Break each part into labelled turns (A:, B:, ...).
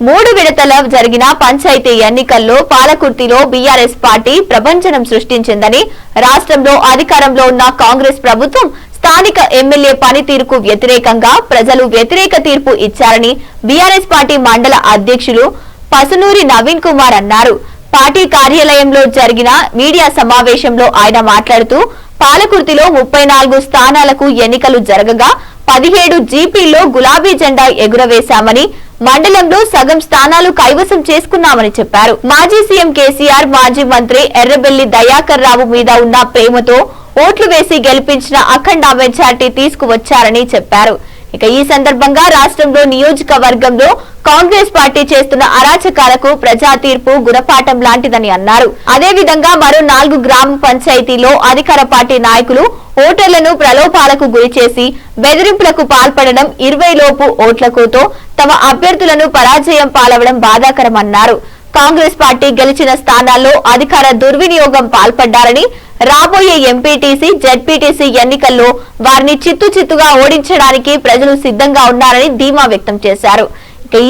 A: మూడు విడతల జరిగిన పంచాయతీ ఎన్నికల్లో పాలకుర్తిలో బీఆర్ఎస్ పార్టీ ప్రపంచనం సృష్టించిందని రాష్ట్రంలో అధికారంలో ఉన్న కాంగ్రెస్ ప్రభుత్వం స్థానిక ఎమ్మెల్యే పనితీరుకు వ్యతిరేకంగా ప్రజలు వ్యతిరేక తీర్పు ఇచ్చారని బీఆర్ఎస్ పార్టీ మండల అధ్యక్షులు పసునూరి నవీన్ కుమార్ అన్నారు. పార్టీ కార్యాలయంలో జరిగిన మీడియా సమావేశంలో ఆయన మాట్లాడుతూ పాలకుర్తిలో ముప్పై నాలుగు స్థానాలకు ఎన్నికలు జరగగా పదిహేడు జీపీల్లో గులాబీ జెండా ఎగురవేశామని మండలంలో సగం స్థానాలు కైవసం చేసుకున్నామని చెప్పారు. మాజీ సీఎం కేసీఆర్ మాజీ మంత్రి ఎర్రబెల్లి దయాకర్ రావు మీద ఉన్న ప్రేమతో ఓట్లు వేసి గెలిపించిన అఖండ మెజార్టీ తీసుకువచ్చారని చెప్పారు. ఇక ఈ సందర్భంగా రాష్ట్రంలో నియోజకవర్గంలో కాంగ్రెస్ పార్టీ చేస్తున్న అరాచకాలకు ప్రజా తీర్పు గుణపాఠం లాంటిదని అన్నారు. అదేవిధంగా మరో నాలుగు గ్రామ పంచాయతీలో అధికార పార్టీ నాయకులు ఓటర్లను ప్రలోభాలకు గురిచేసి బెదిరింపులకు పాల్పడడం ఇరవై లోపు ఓట్లకుతో తమ అభ్యర్థులను పరాజయం పాలవడం బాధాకరమన్నారు. కాంగ్రెస్ పార్టీ గెలిచిన స్థానాల్లో అధికార దుర్వినియోగం పాల్పడ్డారని రాబోయే ఎంపీటీసీ జడ్పీటీసీ ఎన్నికల్లో వారిని చిత్తు చిత్తుగా ఓడించడానికి ప్రజలు సిద్ధంగా ఉన్నారని ధీమా వ్యక్తం చేశారు.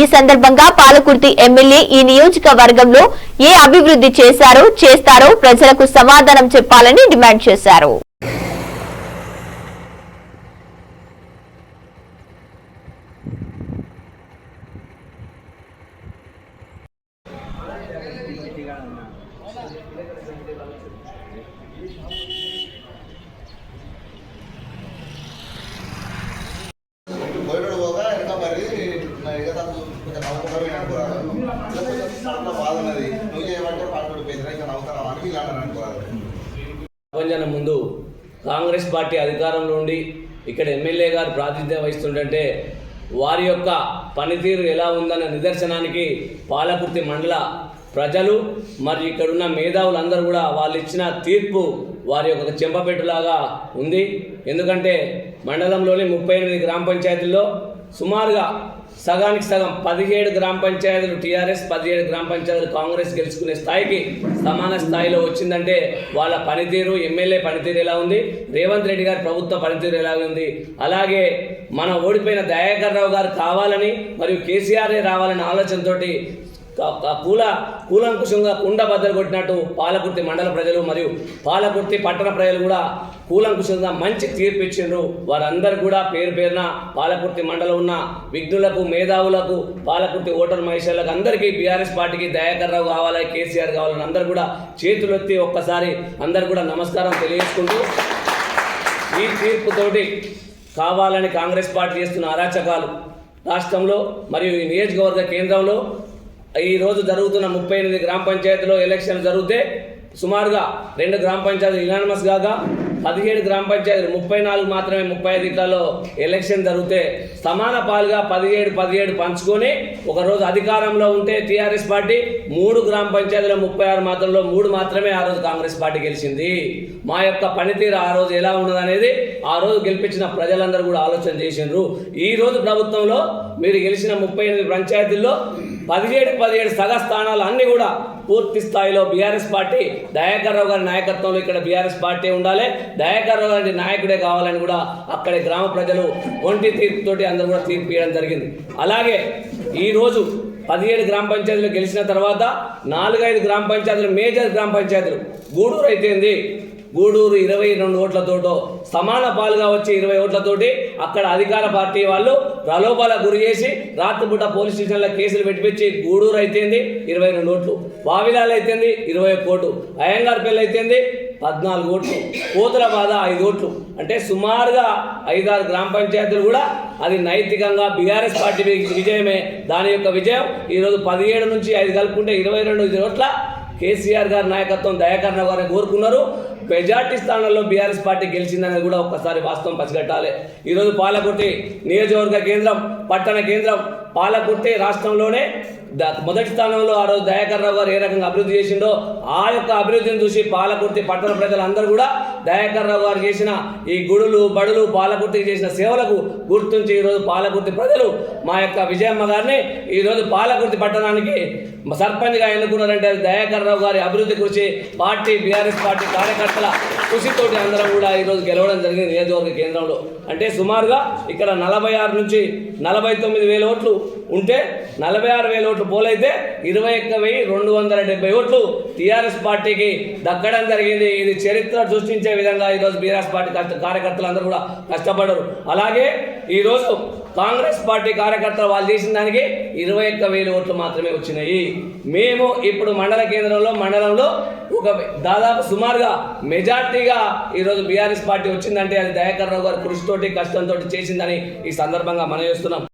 A: ఈ సందర్భంగా పాలకుర్తి ఎమ్మెల్యే ఈ నియోజకవర్గంలో ఏ అభివృద్ధి చేశారో చేస్తారో ప్రజలకు సమాధానం చెప్పాలని డిమాండ్ చేశారు.
B: ప్రపంచం ముందు కాంగ్రెస్ పార్టీ అధికారంలో ఉండి ఇక్కడ ఎమ్మెల్యే గారు ప్రాతినిధ్యం వహిస్తుంటే వారి యొక్క పనితీరు ఎలా ఉందన్న నిదర్శనానికి పాలకుర్తి మండల ప్రజలు మరి ఇక్కడున్న మేధావులందరూ కూడా వాళ్ళు ఇచ్చిన తీర్పు వారి యొక్క చెంపపెట్టులాగా ఉంది. ఎందుకంటే మండలంలోని ముప్పై ఎనిమిది గ్రామ పంచాయతీల్లో సుమారుగా సగానికి సగం పదిహేడు గ్రామ పంచాయతీలు టీఆర్ఎస్ పదిహేడు గ్రామ పంచాయతీలు కాంగ్రెస్ గెలుచుకునే స్థాయికి సమాన స్థాయిలో వచ్చిందంటే వాళ్ళ పనితీరు ఎమ్మెల్యే పనితీరు ఎలా ఉంది? రేవంత్ రెడ్డి గారి ప్రభుత్వ పనితీరు ఎలా ఉంది? అలాగే మన ఓడిపోయిన దయాకర్ రావు గారు కావాలని మరియు కేసీఆర్ రావాలనే ఆలోచనతోటి కూల కూలంకుషంగా కుండ బద్దలు కొట్టినట్టు పాలకుర్తి మండల ప్రజలు మరియు పాలకుర్తి పట్టణ ప్రజలు కూడా కూలంకుషంగా మంచి తీర్పు ఇచ్చిండ్రు. వారందరూ కూడా పేరు పేరున పాలకుర్తి మండలం ఉన్న విఘ్నులకు మేధావులకు పాలకుర్తి ఓటర్ మహిళలకు అందరికీ బీఆర్ఎస్ పార్టీకి దయాకర్ రావు కావాలి కేసీఆర్ కావాలని అందరూ కూడా చేతులెత్తి ఒక్కసారి అందరు కూడా నమస్కారం తెలియజేసుకుంటూ ఈ తీర్పుతోటి కావాలని కాంగ్రెస్ పార్టీ చేస్తున్న అరాచకాలు రాష్ట్రంలో మరియు ఈ నియోజకవర్గ కేంద్రంలో ఈ రోజు జరుగుతున్న ముప్పై ఎనిమిది గ్రామ పంచాయతీలో ఎలక్షన్ జరిగితే సుమారుగా రెండు గ్రామ పంచాయతీలు ఇనానమస్ కాగా పదిహేడు గ్రామ పంచాయతీలు ముప్పై నాలుగు మాత్రమే ముప్పై ఐదు ఇట్లలో ఎలక్షన్ జరిగితే సమాన పాలుగా పదిహేడు పదిహేడు పంచుకొని ఒకరోజు అధికారంలో ఉంటే టీఆర్ఎస్ పార్టీ మూడు గ్రామ పంచాయతీల ముప్పై ఆరు మాత్రంలో మూడు మాత్రమే ఆ రోజు కాంగ్రెస్ పార్టీ గెలిచింది. మా యొక్క పనితీరు ఆ రోజు ఎలా ఉన్నదనేది ఆ రోజు గెలిపించిన ప్రజలందరూ కూడా ఆలోచన చేసిండ్రు. ఈ రోజు ప్రభుత్వంలో మీరు గెలిచిన ముప్పై ఎనిమిది పంచాయతీల్లో పదిహేడు పదిహేడు సగ స్థానాలు అన్నీ కూడా పూర్తి స్థాయిలో బీఆర్ఎస్ పార్టీ దయాకర్ రావు గారి నాయకత్వంలో ఇక్కడ బీఆర్ఎస్ పార్టీ ఉండాలి. దయాకర్ రావు గారి నాయకుడే కావాలని కూడా అక్కడి గ్రామ ప్రజలు ఒంటి తీర్పుతోటి అందరూ కూడా తీర్పు ఇవ్వడం జరిగింది. అలాగే ఈరోజు పదిహేడు గ్రామ పంచాయతీలు గెలిచిన తర్వాత నాలుగైదు గ్రామ పంచాయతీలు మేజర్ గ్రామ పంచాయతీలు. గూడూరు అయితేంది? గూడూరు ఇరవై రెండు ఓట్లతోటో సమాన పాలుగా వచ్చి ఇరవై ఓట్లతోటి అక్కడ అధికార పార్టీ వాళ్ళు ప్రలోభాల గురి చేసి రాత్రిపూట పోలీస్ స్టేషన్లో కేసులు పెట్టిపించి గూడూరు అయితేంది ఇరవై రెండు ఓట్లు. వావిలాలు అయితేంది ఇరవై ఒక్క ఓటు. అయ్యంగార్పల్లి అయితేంది పద్నాలుగు ఓట్లు. కోతుల బాధ ఐదు ఓట్లు. అంటే సుమారుగా ఐదారు గ్రామ పంచాయతీలు కూడా అది నైతికంగా బీఆర్ఎస్ పార్టీ విజయమే. దాని యొక్క విజయం ఈరోజు పదిహేడు నుంచి ఐదు కలుపుకుంటే ఇరవై రెండు ఓట్ల కేసీఆర్ గారి నాయకత్వం దయాకరణ గారిని కోరుకున్నారు. మెజార్టీ స్థానాల్లో బీఆర్ఎస్ పార్టీ గెలిచిందనేది కూడా ఒక్కసారి వాస్తవం పసిగట్టాలి. ఈరోజు పాలకుర్తి నియోజకవర్గ కేంద్రం పట్టణ కేంద్రం పాలకుర్తి రాష్ట్రంలోనే మొదటి స్థానంలో ఆ రోజు దయాకర్ రావు గారు ఏ రకంగా అభివృద్ధి చేసిండో ఆ యొక్క అభివృద్ధిని చూసి పాలకుర్తి పట్టణ ప్రజలందరూ కూడా దయాకర్ రావు గారు చేసిన ఈ గుడులు బడులు పాలకుర్తికి చేసిన సేవలకు గుర్తుంచి ఈరోజు పాలకుర్తి ప్రజలు మా యొక్క విజయమ్మ గారిని ఈరోజు పాలకుర్తి పట్టణానికి సర్పంచ్గా ఎన్నుకున్నారంటే దయాకర్ రావు గారి అభివృద్ధి కృషి పార్టీ బీఆర్ఎస్ పార్టీ కార్యకర్తల కృషితోటి అందరం కూడా ఈరోజు గెలవడం జరిగింది నియోజకవర్గ కేంద్రంలో. అంటే సుమారుగా ఇక్కడ నలభై ఆరు నుంచి నలభై తొమ్మిది వేల ఓట్లు ఉంటే నలభై ఆరు వేల ఓట్లు పోలైతే ఇరవై ఒక్క వెయ్యి రెండు వందల డెబ్బై ఓట్లు టీఆర్ఎస్ పార్టీకి దక్కడం జరిగింది. ఇది చరిత్ర సృష్టించే విధంగా ఈరోజు బీఆర్ఎస్ పార్టీ కష్ట కార్యకర్తలు అందరూ కూడా కష్టపడరు అలాగే ఈరోజు కాంగ్రెస్ పార్టీ కార్యకర్తలు వాళ్ళు చేసిన దానికి ఇరవై ఒక్క వేల ఓట్లు మాత్రమే వచ్చినాయి. మేము ఇప్పుడు మండల కేంద్రంలో మండలంలో ఒక దాదాపు సుమారుగా మెజార్టీగా ఈరోజు బీఆర్ఎస్ పార్టీ వచ్చిందంటే అది దయాకర్ రావు గారు కృషితోటి కష్టంతో చేసిందని ఈ సందర్భంగా మనం చేస్తున్నాం.